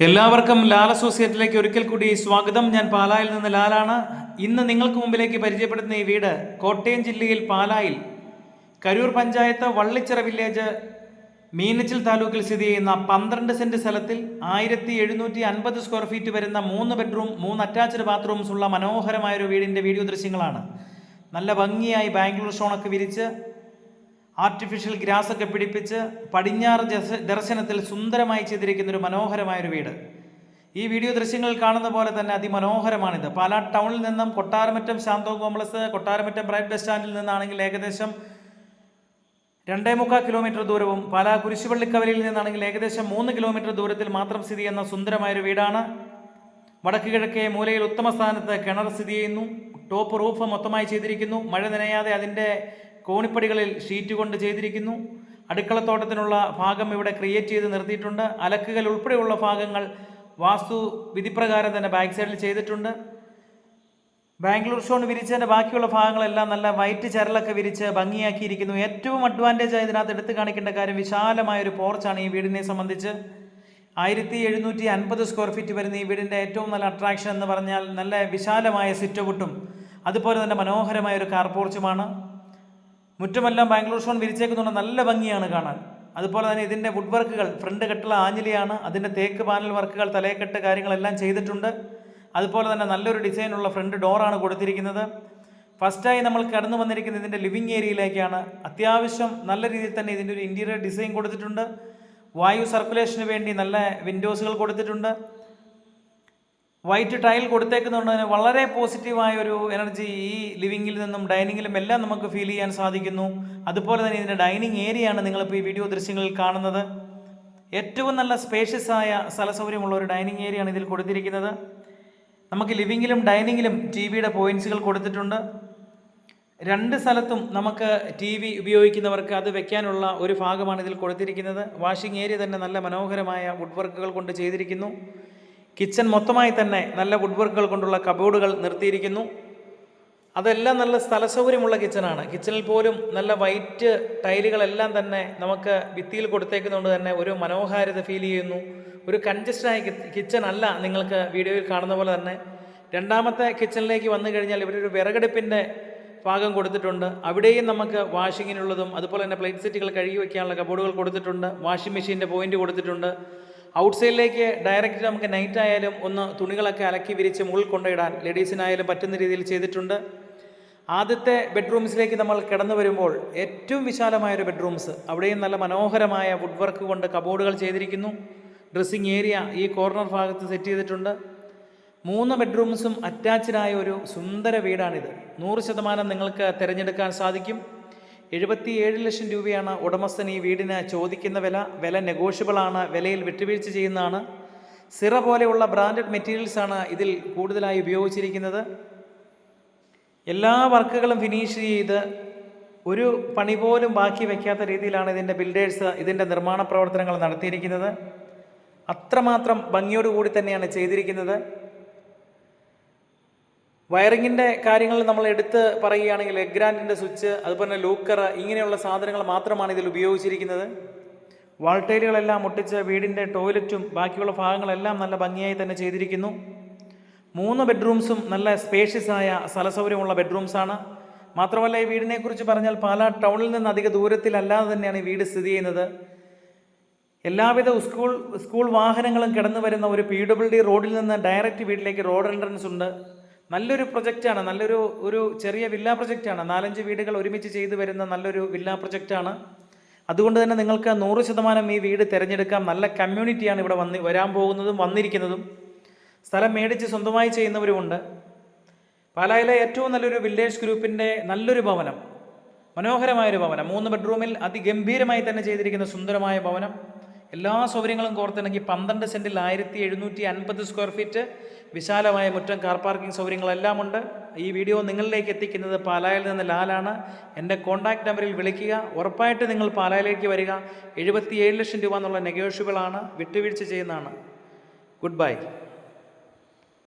എല്ലാവർക്കും ലാൽ അസോസിയേറ്റിലേക്ക് ഒരിക്കൽ കൂടി സ്വാഗതം. ഞാൻ പാലായിൽ നിന്ന് ലാലാണ്. ഇന്ന് നിങ്ങൾക്ക് മുമ്പിലേക്ക് പരിചയപ്പെടുത്തുന്ന ഈ വീട് കോട്ടയം ജില്ലയിൽ പാലായിൽ കരൂർ പഞ്ചായത്ത് വള്ളിച്ചിറ വില്ലേജ് മീനച്ചിൽ താലൂക്കിൽ സ്ഥിതി ചെയ്യുന്ന പന്ത്രണ്ട് സെന്റ് സ്ഥലത്തിൽ ആയിരത്തി എഴുന്നൂറ്റി അൻപത് സ്ക്വയർ ഫീറ്റ് വരുന്ന മൂന്ന് ബെഡ്റൂം മൂന്ന് അറ്റാച്ച്ഡ് ബാത്റൂംസ് ഉള്ള മനോഹരമായ ഒരു വീടിന്റെ വീഡിയോ ദൃശ്യങ്ങളാണ്. നല്ല ഭംഗിയായി ബാംഗ്ലൂർ ഷോണൊക്കെ വിരിച്ച് ആർട്ടിഫിഷ്യൽ ഗ്രാസ് ഒക്കെ പിടിപ്പിച്ച് പടിഞ്ഞാറ് ദർശനത്തിൽ സുന്ദരമായി ചെയ്തിരിക്കുന്ന ഒരു മനോഹരമായ ഒരു വീട്. ഈ വീഡിയോ ദൃശ്യങ്ങളിൽ കാണുന്ന പോലെ തന്നെ അതിമനോഹരമാണിത്. പാലാ ടൗണിൽ നിന്നും Kottaramattam Shantho complex Kottaramattam bright bus സ്റ്റാൻഡിൽ നിന്നാണെങ്കിൽ ഏകദേശം രണ്ടേ മുക്കാൽ കിലോമീറ്റർ ദൂരവും പാലാ കുരിശുപള്ളിക്കവലയിൽ നിന്നാണെങ്കിൽ ഏകദേശം മൂന്ന് കിലോമീറ്റർ ദൂരത്തിൽ മാത്രം സ്ഥിതി ചെയ്യുന്ന സുന്ദരമായൊരു വീടാണ്. വടക്ക് കിഴക്കേ മൂലയിൽ ഉത്തമ സ്ഥാനത്ത് കിണർ സ്ഥിതി ചെയ്യുന്നു. ടോപ്പ് റൂഫ് മൊത്തമായി ചെയ്തിരിക്കുന്നു. മഴ നനയാതെ അതിന്റെ കോണിപ്പടികളിൽ ഷീറ്റ് കൊണ്ട് ചെയ്തിരിക്കുന്നു. അടുക്കളത്തോട്ടത്തിനുള്ള ഭാഗം ഇവിടെ ക്രിയേറ്റ് ചെയ്ത് നിർത്തിയിട്ടുണ്ട്. അലക്കുകൾ ഉൾപ്പെടെയുള്ള ഭാഗങ്ങൾ വാസ്തു വിധിപ്രകാരം തന്നെ ബാക്ക് സൈഡിൽ ചെയ്തിട്ടുണ്ട്. ബാംഗ്ലൂർ ഷോൺ വിരിച്ചതിന്റെ ബാക്കിയുള്ള ഭാഗങ്ങളെല്ലാം നല്ല വൈറ്റ് ചരലൊക്കെ വിരിച്ച് ഭംഗിയാക്കിയിരിക്കുന്നു. ഏറ്റവും അഡ്വാന്റേജ് ഇതിനകത്ത് എടുത്തു കാണിക്കേണ്ട കാര്യം വിശാലമായ ഒരു പോർച്ചാണ് ഈ വീടിനെ സംബന്ധിച്ച്. ആയിരത്തി എഴുന്നൂറ്റി അൻപത് സ്ക്വയർ ഫീറ്റ് വരുന്ന ഈ വീടിന്റെ ഏറ്റവും നല്ല അട്രാക്ഷൻ എന്ന് പറഞ്ഞാൽ നല്ല വിശാലമായ സിറ്റൗട്ടും അതുപോലെ തന്നെ മനോഹരമായ ഒരു കാർ പോർച്ചുമാണ് മുറ്റമെല്ലാം ബാംഗ്ലൂർ ഷോൺ വിരിച്ചേക്കുന്നുണ്ട്. നല്ല ഭംഗിയാണ് കാണാൻ. അതുപോലെ തന്നെ ഇതിന്റെ വുഡ് വർക്കുകൾ ഫ്രണ്ട് കെട്ടുള്ള ആഞ്ഞിലിയാണ് അതിന്റെ തേക്ക് പാനൽ വർക്കുകൾ തലയക്കെട്ട് കാര്യങ്ങളെല്ലാം ചെയ്തിട്ടുണ്ട്. അതുപോലെ തന്നെ നല്ലൊരു ഡിസൈനുള്ള ഫ്രണ്ട് ഡോറാണ് കൊടുത്തിരിക്കുന്നത്. ഫസ്റ്റായി നമ്മൾ കടന്നു വന്നിരിക്കുന്നത് ഇതിന്റെ ലിവിങ് ഏരിയയിലേക്കാണ്. അത്യാവശ്യം നല്ല രീതിയിൽ തന്നെ ഇതിന്റെ ഒരു ഇന്റീരിയർ ഡിസൈൻ കൊടുത്തിട്ടുണ്ട്. വായു സർക്കുലേഷന് വേണ്ടി നല്ല വിൻഡോസുകൾ കൊടുത്തിട്ടുണ്ട്. വൈറ്റ് ടൈൽ കൊടുത്തേക്കുന്നതുകൊണ്ട് വളരെ പോസിറ്റീവായ ഒരു എനർജി ഈ ലിവിങ്ങിൽ നിന്നും ഡൈനിങ്ങിലും എല്ലാം നമുക്ക് ഫീൽ ചെയ്യാൻ സാധിക്കുന്നു. അതുപോലെ തന്നെ ഇതിന്റെ ഡൈനിങ് ഏരിയയാണ് നിങ്ങളിപ്പോൾ ഈ വീഡിയോ ദൃശ്യങ്ങളിൽ കാണുന്നത്. ഏറ്റവും നല്ല സ്പേഷ്യസ് ആയ സ്ഥലസൗകര്യമുള്ള ഒരു ഡൈനിങ് ഏരിയയാണ് ഇതിൽ കൊടുത്തിരിക്കുന്നത്. നമുക്ക് ലിവിങ്ങിലും ഡൈനിങ്ങിലും ടി വിയുടെ പോയിന്റ്സുകൾ കൊടുത്തിട്ടുണ്ട്. രണ്ട് സ്ഥലത്തും നമുക്ക് ടി വി ഉപയോഗിക്കുന്നവർക്ക് അത് വെക്കാനുള്ള ഒരു ഭാഗമാണ് ഇതിൽ കൊടുത്തിരിക്കുന്നത്. വാഷിംഗ് ഏരിയ തന്നെ നല്ല മനോഹരമായ വുഡ് വർക്കുകൾ കൊണ്ട് ചെയ്തിരിക്കുന്നു. കിച്ചൺ മൊത്തമായി തന്നെ നല്ല വുഡ് വർക്കുകൾ കൊണ്ടുള്ള കബോർഡുകൾ നിർത്തിയിരിക്കുന്നു. അതെല്ലാം നല്ല സ്ഥല സൗകര്യമുള്ള കിച്ചണാണ് കിച്ചണിൽ പോലും നല്ല വൈറ്റ് ടൈലുകളെല്ലാം തന്നെ നമുക്ക് ഭിത്തിയിൽ കൊടുത്തേക്കുന്നതുകൊണ്ട് തന്നെ ഒരു മനോഹാരിത ഫീൽ ചെയ്യുന്നു. ഒരു കൺജസ്റ്റഡായ കിച്ചൺ അല്ല നിങ്ങൾക്ക് വീഡിയോയിൽ കാണുന്ന പോലെ തന്നെ. രണ്ടാമത്തെ കിച്ചണിലേക്ക് വന്നു കഴിഞ്ഞാൽ ഇവരൊരു വിറകടുപ്പിന്റെ ഭാഗം കൊടുത്തിട്ടുണ്ട്. അവിടെയും നമുക്ക് വാഷിങ്ങിനുള്ളതും അതുപോലെ തന്നെ പ്ലേറ്റ് സെറ്റുകൾ കഴുകി വയ്ക്കാനുള്ള കബോർഡുകൾ കൊടുത്തിട്ടുണ്ട്. വാഷിംഗ് മെഷീന്റെ പോയിന്റ് കൊടുത്തിട്ടുണ്ട്. ഔട്ട് സൈഡിലേക്ക് ഡയറക്റ്റ് നമുക്ക് നൈറ്റ് ആയാലും ഒന്ന് തുണികളൊക്കെ അലക്കി വിരിച്ച് മുകളിൽ കൊണ്ടിടാൻ ലേഡീസിനായാലും പറ്റുന്ന രീതിയിൽ ചെയ്തിട്ടുണ്ട്. ആദ്യത്തെ ബെഡ്റൂംസിലേക്ക് നമ്മൾ കിടന്നു വരുമ്പോൾ ഏറ്റവും വിശാലമായൊരു ബെഡ്റൂംസ് അവിടെയും നല്ല മനോഹരമായ വുഡ് വർക്ക് കൊണ്ട് കബോർഡുകൾ ചെയ്തിരിക്കുന്നു. ഡ്രസ്സിങ് ഏരിയ ഈ കോർണർ ഭാഗത്ത് സെറ്റ് ചെയ്തിട്ടുണ്ട്. മൂന്ന് ബെഡ്റൂംസും അറ്റാച്ച്ഡായ ഒരു സുന്ദര വീടാണിത്. നൂറ് ശതമാനം നിങ്ങൾക്ക് തിരഞ്ഞെടുക്കാൻ സാധിക്കും. എഴുപത്തി ഏഴ് ലക്ഷം രൂപയാണ് ഉടമസ്ഥൻ ഈ വീടിന് ചോദിക്കുന്ന വില. വില നെഗോഷ്യബിൾ ആണ് വിലയിൽ വിട്ടുവീഴ്ച ചെയ്യുന്നതാണ്. സിറ പോലെയുള്ള ബ്രാൻഡഡ് മെറ്റീരിയൽസാണ് ഇതിൽ കൂടുതലായി ഉപയോഗിച്ചിരിക്കുന്നത്. എല്ലാ വർക്കുകളും ഫിനിഷ് ചെയ്ത് ഒരു പണി പോലും ബാക്കി വയ്ക്കാത്ത രീതിയിലാണ് ഇതിന്റെ ബിൽഡേഴ്സ് ഇതിന്റെ നിർമ്മാണ പ്രവർത്തനങ്ങൾ നടത്തിയിരിക്കുന്നത്. അത്രമാത്രം ഭംഗിയോടുകൂടി തന്നെയാണ് ചെയ്തിരിക്കുന്നത്. വയറിങ്ങിന്റെ കാര്യങ്ങൾ നമ്മൾ എടുത്ത് പറയുകയാണെങ്കിൽ എഗ്രാൻഡിന്റെ സ്വിച്ച് അതുപോലെ തന്നെ ലൂക്കർ ഇങ്ങനെയുള്ള സാധനങ്ങൾ മാത്രമാണ് ഇതിൽ ഉപയോഗിച്ചിരിക്കുന്നത്. വാൾട്ടൈലുകളെല്ലാം ഒട്ടിച്ച് വീടിന്റെ ടോയ്ലറ്റും ബാക്കിയുള്ള ഭാഗങ്ങളെല്ലാം നല്ല ഭംഗിയായി തന്നെ ചെയ്തിരിക്കുന്നു. മൂന്ന് ബെഡ്റൂംസും നല്ല സ്പേഷ്യസ് ആയ സ്ഥലസൗകര്യമുള്ള ബെഡ്റൂംസാണ്. മാത്രമല്ല ഈ വീടിനെക്കുറിച്ച് പറഞ്ഞാൽ പാലാ ടൗണിൽ നിന്ന് അധിക ദൂരത്തിലല്ലാതെ തന്നെയാണ് ഈ വീട് സ്ഥിതി ചെയ്യുന്നത്. എല്ലാവിധ സ്കൂൾ സ്കൂൾ വാഹനങ്ങളും കിടന്നു വരുന്ന ഒരു പി ഡബ്ല്യു ഡി റോഡിൽ നിന്ന് ഡയറക്റ്റ് വീട്ടിലേക്ക് റോഡ് എൻട്രൻസ് ഉണ്ട്. നല്ലൊരു പ്രൊജക്റ്റാണ് നല്ലൊരു ഒരു ചെറിയ വില്ല പ്രൊജക്റ്റാണ്. നാലഞ്ച് വീടുകൾ ഒരുമിച്ച് ചെയ്തു വരുന്ന നല്ലൊരു വില്ല പ്രൊജക്റ്റാണ്. അതുകൊണ്ട് തന്നെ നിങ്ങൾക്ക് നൂറ് ശതമാനം ഈ വീട് തിരഞ്ഞെടുക്കാം. നല്ല കമ്മ്യൂണിറ്റിയാണ് ഇവിടെ വന്ന് വരാൻ പോകുന്നതും വന്നിരിക്കുന്നതും. സ്ഥലം മേടിച്ച് സ്വന്തമായി ചെയ്യുന്നവരുമുണ്ട്. പാലായിലെ ഏറ്റവും നല്ലൊരു വില്ലേജ് ഗ്രൂപ്പിന്റെ നല്ലൊരു ഭവനം മനോഹരമായൊരു ഭവനം. മൂന്ന് ബെഡ്റൂമിൽ അതിഗംഭീരമായി തന്നെ ചെയ്തിരിക്കുന്ന സുന്ദരമായ ഭവനം. എല്ലാ സൗകര്യങ്ങളും കോർത്തിണക്കി പന്ത്രണ്ട് സെന്റിൽ ആയിരത്തി എഴുന്നൂറ്റി അൻപത് സ്ക്വയർ ഫീറ്റ് വിശാലമായ മുറ്റം കാർ പാർക്കിംഗ് സൗകര്യങ്ങളെല്ലാം ഉണ്ട് ഈ വീഡിയോ നിങ്ങളിലേക്ക് എത്തിക്കുന്നത് പാലായിൽ നിന്ന് ലാലാണ്. എന്റെ കോൺടാക്റ്റ് നമ്പറിൽ വിളിക്കുക. ഉറപ്പായിട്ട് നിങ്ങൾ പാലായിലേക്ക് വരിക. എഴുപത്തി ഏഴ് ലക്ഷം രൂപ എന്നുള്ള നെഗോഷ്യബിളാണ് വിട്ടുവീഴ്ച ചെയ്യുന്നതാണ്. Good bye.